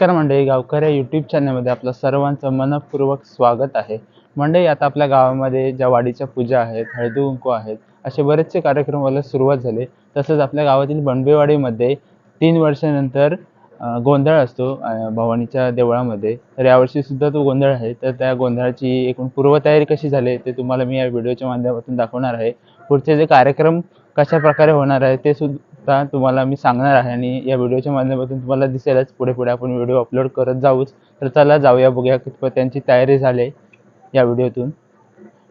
नमस्कार मंडळी गावकर या यूट्यूब चॅनलमध्ये आपलं सर्वांचं मनपूर्वक स्वागत आहे. मंडळी आता आपल्या गावामध्ये ज्या वाडीच्या पूजा आहेत हळदी कुंकू आहेत असे बरेचसे कार्यक्रम व्हायला सुरुवात झाले. तसंच आपल्या गावातील बणबेवाडीमध्ये तीन वर्षानंतर गोंधळ असतो भवानीच्या देवळामध्ये. तर यावर्षी सुद्धा तो गोंधळ आहे. तर त्या गोंधळाची एकूण पूर्वतयारी कशी झाली ते तुम्हाला मी या व्हिडिओच्या माध्यमातून दाखवणार आहे. पुढचे जे कार्यक्रम कशा प्रकारे होणार आहे ते सुद्धा तुम्हाला मी सांगणार आहे आणि या व्हिडिओच्या माध्यमातून तुम्हाला दिसेलच. पुढे पुढे आपण व्हिडिओ अपलोड करत जाऊच. तर चला जाऊया बघूया कितपत त्यांची तयारी झाली या व्हिडिओतून.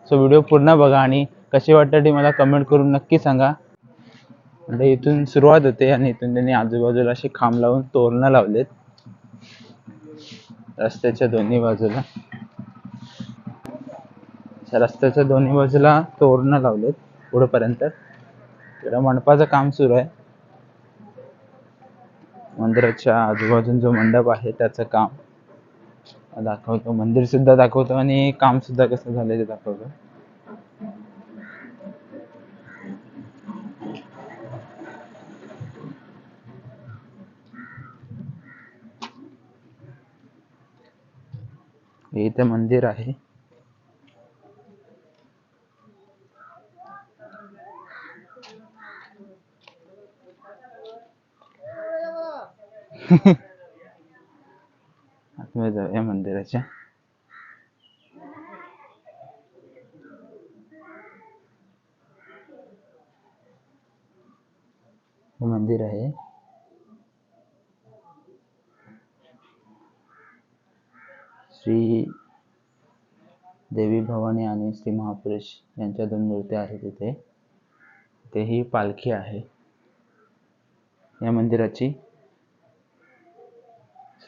सो व्हिडिओ पूर्ण बघा आणि कशी वाटतं ते मला कमेंट करून नक्की सांगा. म्हणजे इथून सुरुवात होते आणि इथून त्यांनी आजूबाजूला असे खांब लावून तोरणं लावलेत. रस्त्याच्या दोन्ही बाजूला. रस्त्याच्या दोन्ही बाजूला तोरणं लावलेत पुढेपर्यंत. इकडं मंडपाचं काम सुरू आहे. मंदिराच्या आजूबाजून जो मंडप आहे त्याचं काम दाखवतो. मंदिर सुद्धा दाखवतो आणि काम सुद्धा कसं झालंय ते दाखवतो. हे इथे मंदिर आहे. आतमध्ये जाऊया मंदिराच्या. हे मंदिर आहे. श्री देवी भवानी आणि श्री महापुरुष यांच्या दोन मूर्त्या आहेत इथे. ते ही पालखी आहे. या मंदिराची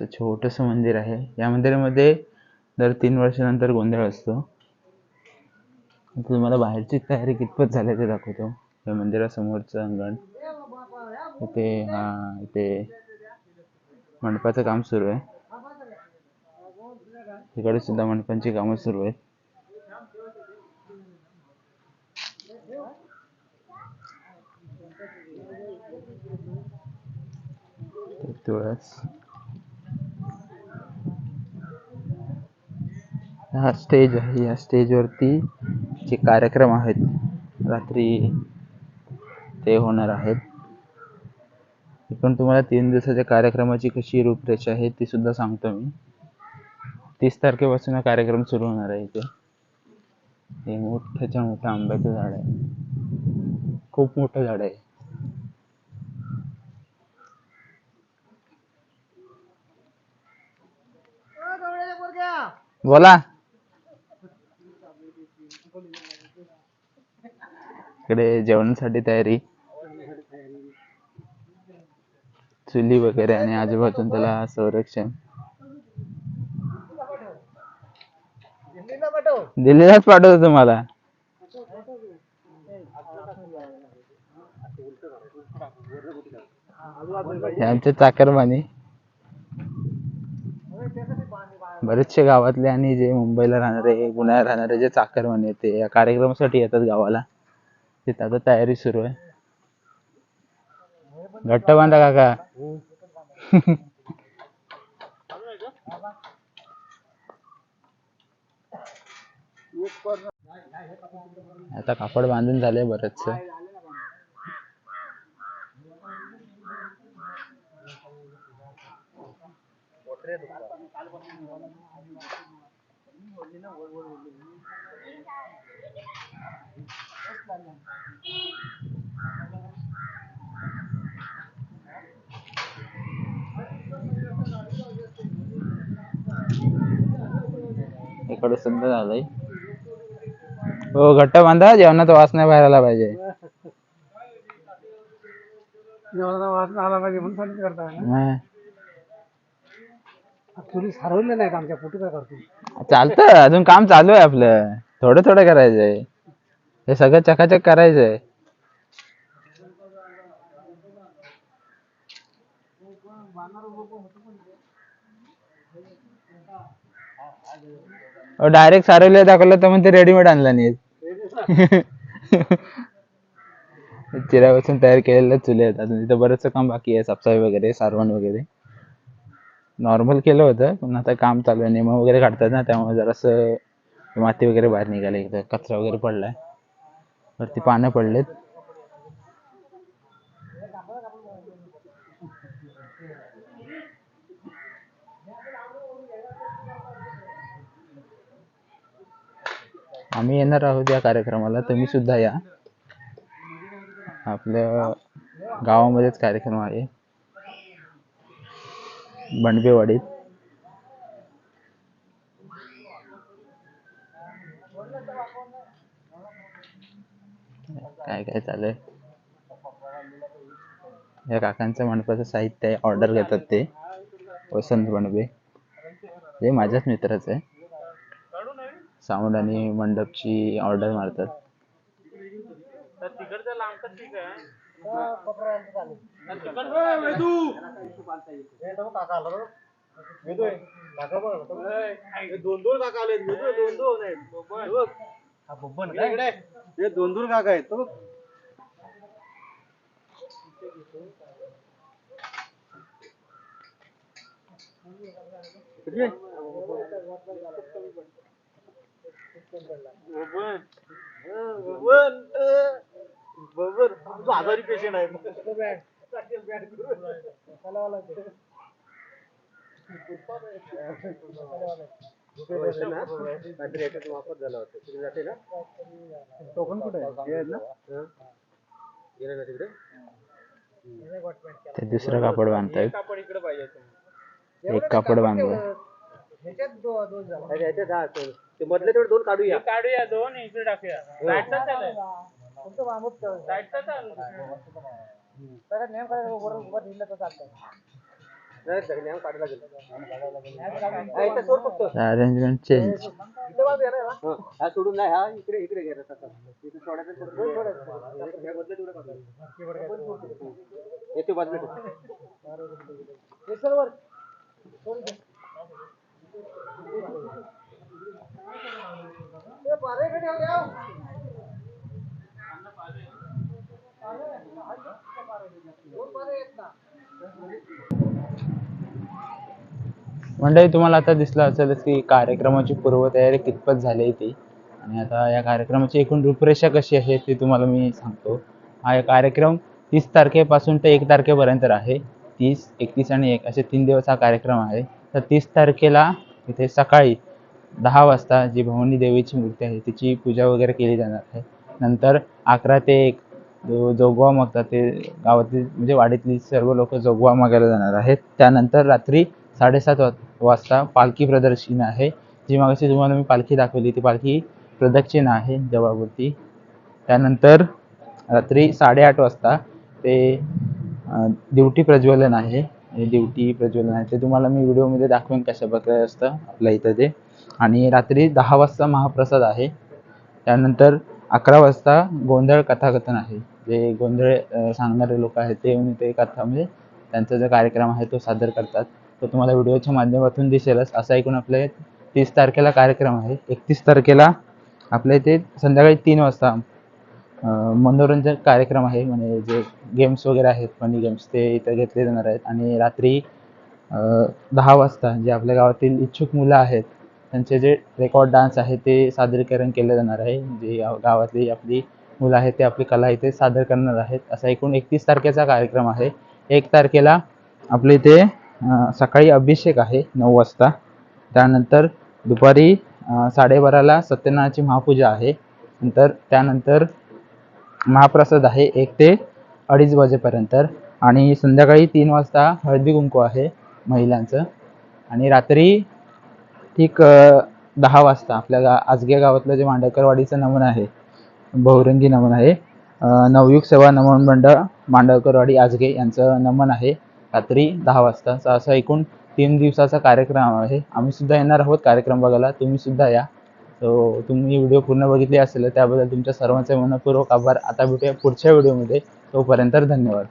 असं छोटंसं मंदिर आहे. या मंदिरामध्ये दर तीन वर्षानंतर गोंधळ असतो. तुम्हाला बाहेरची तयारी कितपत झाली ते दाखवतो. या मंदिरासमोरचं अंगण. इथे हा इथे मंडपाचं काम सुरू आहे. इकडे सुद्धा मंडपांची कामं सुरू आहेत. तुळस. हा स्टेज आहे. या स्टेजवरती जे कार्यक्रम आहेत रात्री ते होणार आहेत. पण तुम्हाला तीन दिवसाच्या कार्यक्रमाची कशी रूपरेषा आहे ती सुद्धा सांगतो मी. तीस तारखेपासून हा कार्यक्रम सुरू होणार आहे इथे. हे मोठ्याच्या मोठं आंब्याचं झाड आहे. खूप मोठं झाड आहे. बोला. इकडे जेवणासाठी तयारी. चुली वगैरे आणि आजूबाजून त्याला संरक्षण. दिल्लीलाच पाठवतो तुम्हाला. आमचे चाकरमानी. बरेचसे गावातले आणि जे मुंबईला राहणारे पुण्याला राहणारे जे चाकरमानी ते या कार्यक्रमासाठी येतात गावाला. तिथं आता तयारी सुरू आहे. घट्ट बांधा काका. आता कापड बांधून झाले बरेचसे. इकडे सुद्धा झालंय. हो घट्ट बांधा जेवणाचा वास नाही बाहेर आला पाहिजे. जेवणाचा वास आला पाहिजे म्हणून सांगितलं करता हं. हरवले नाहीत आमच्या काय करतो? चालतं अजून काम चालू आहे आपलं. थोडं थोडं करायचंय. हे सगळं चकाचक करायचंय डायरेक्ट सारवले दाखवलं तर म्हणते रेडीमेड आणला नाही. चिऱ्यापासून तयार केलेले चुले आहेत. तिथं बरंचसं काम बाकी आहे साफसफाई वगैरे सारवण वगैरे. नॉर्मल केलं होतं पण आता काम चालू आहे. निम वगैरे काढतात ना त्यामुळे जरासं माती वगैरे बाहेर निघाली. इथं कचरा वगैरे पडलाय. वरती पानं पडलेत. आम्ही येणार आहोत या कार्यक्रमाला. तुम्ही सुद्धा या. आपल्या गावामध्येच कार्यक्रम आहे. बंडबेवाडीत. काय काय चालू आहे? या काकांचं मंडपाचं साहित्य आहे ऑर्डर घेतात ते. वसंत बंडबे हे माझ्याच मित्राचं आहे. साऊंड आणि मंडपची ऑर्डर मारतात. दोन दोन काका आले दोन दोन हे दोन दोन काका आहेत तो बरोबर आजारी पेशंट आहे. टोकन कुठे आहे? ना? गेलं ना तिकडे? ते दुसरं कापड बांधतायत कापड इकडे पाहिजे एक कापड बांधलं अरे याच्यात हा ते ते मधले तेवढे दोन काढूया. काढूया दोन इकडे टाकूया. साईडचा चालेल साईडचा चालेल नाही सगळे आम्ही काढायला गेलो हा, इथं सोड फक्त अरेंजमेंट चेंज हा सोडून नाही हा इकडे इकडे घे रस्ता इथे सोडायचं थोडं दोन सोडायचं हे मधले तेवढे काढायचं. येते बाजूला ठेव. मंडळी तुम्हाला आता दिसलं असेलच की कार्यक्रमाची पूर्वतयारी कितपत झाली आहे ती. आणि आता या कार्यक्रमाची एकूण रूपरेषा कशी आहे ते तुम्हाला मी सांगतो. हा एक कार्यक्रम तीस तारखेपासून ते एक तारखेपर्यंत आहे. तीस एकतीस आणि एक असे तीन दिवस हा कार्यक्रम आहे. तर तीस तारखेला इथे सकाळी दहा वाजता जी भवानी देवीची मूर्ती आहे तिची पूजा वगैरे केली जाणार आहे. नंतर अकरा ते एक जो जोगवा मागतात ते गावातील म्हणजे वाडीतली सर्व लोक जोगवा मागायला जाणार आहेत. त्यानंतर रात्री साडेसात वाजता पालखी प्रदर्शन आहे. जी मागाशी तुम्हाला मी पालखी दाखवली ती पालखी प्रदक्षिण आहे देवळावरती त्यानंतर रात्री साडेआठ वाजता ते दिवटी प्रज्वलन आहे. हे दिवटी प्रज्वलन आहे. ते तुम्हाला मी व्हिडिओमध्ये दाखवेन कशा प्रकारे असतं आपल्या इथं ते. आणि रात्री दहा वाजता महाप्रसाद आहे. त्यानंतर अकरा वाजता गोंधळ कथाकथन आहे. जे गोंधळ सांगणारे लोक आहेत ते येऊन ते कथा म्हणजे त्यांचा जो कार्यक्रम आहे तो सादर करतात. तो तुम्हाला व्हिडिओच्या माध्यमातून दिसेलच. असा एकूण आपल्या तीस तारखेला कार्यक्रम आहे. एकतीस तारखेला आपल्या इथे संध्याकाळी तीन वाजता मनोरंजन कार्यक्रम आहे. म्हणजे जे गेम्स वगैरे आहेत फनी गेम्स ते इथं घेतले जाणार आहेत. आणि रात्री दहा वाजता जे आपल्या गावातील इच्छुक मुलं आहेत त्यांचे जे रेकॉर्ड डान्स आहे ते सादरीकरण केलं जाणार आहे. जे गावातली आपली मुलं आहेत ते आपली कला इथे सादर करणार आहेत. असा एकूण एकतीस तारखेचा कार्यक्रम आहे. एक तारखेला आपल्या इथे सकाळी अभिषेक आहे नऊ वाजता. त्यानंतर दुपारी साडेबाराला सत्यनारायणाची महापूजा आहे. नंतर त्यानंतर महाप्रसाद आहे एक ते अडीच वाजेपर्यंत. आणि संध्याकाळी तीन वाजता हळदी कुंकू आहे महिलांचं. आणि रात्री ठीक दहा वाजता आपल्या गा आजगे गावातलं जे मांडवकरवाडीचं नमन आहे बहुरंगी नमन आहे नवयुग सेवा नमन मंडळ मांडवकरवाडी आजगे यांचं नमन आहे. रात्री दहा वाजताचा असा एकूण तीन दिवसाचा कार्यक्रम आहे. आम्ही सुद्धा येणार आहोत कार्यक्रम बघायला. तुम्ही सुद्धा या. सो तुम्ही व्हिडिओ पूर्ण बघितली असेल त्याबद्दल तुमच्या सर्वांचे मनपूर्वक आभार. आता भेटूया पुढच्या व्हिडिओमध्ये तोपर्यंत धन्यवाद.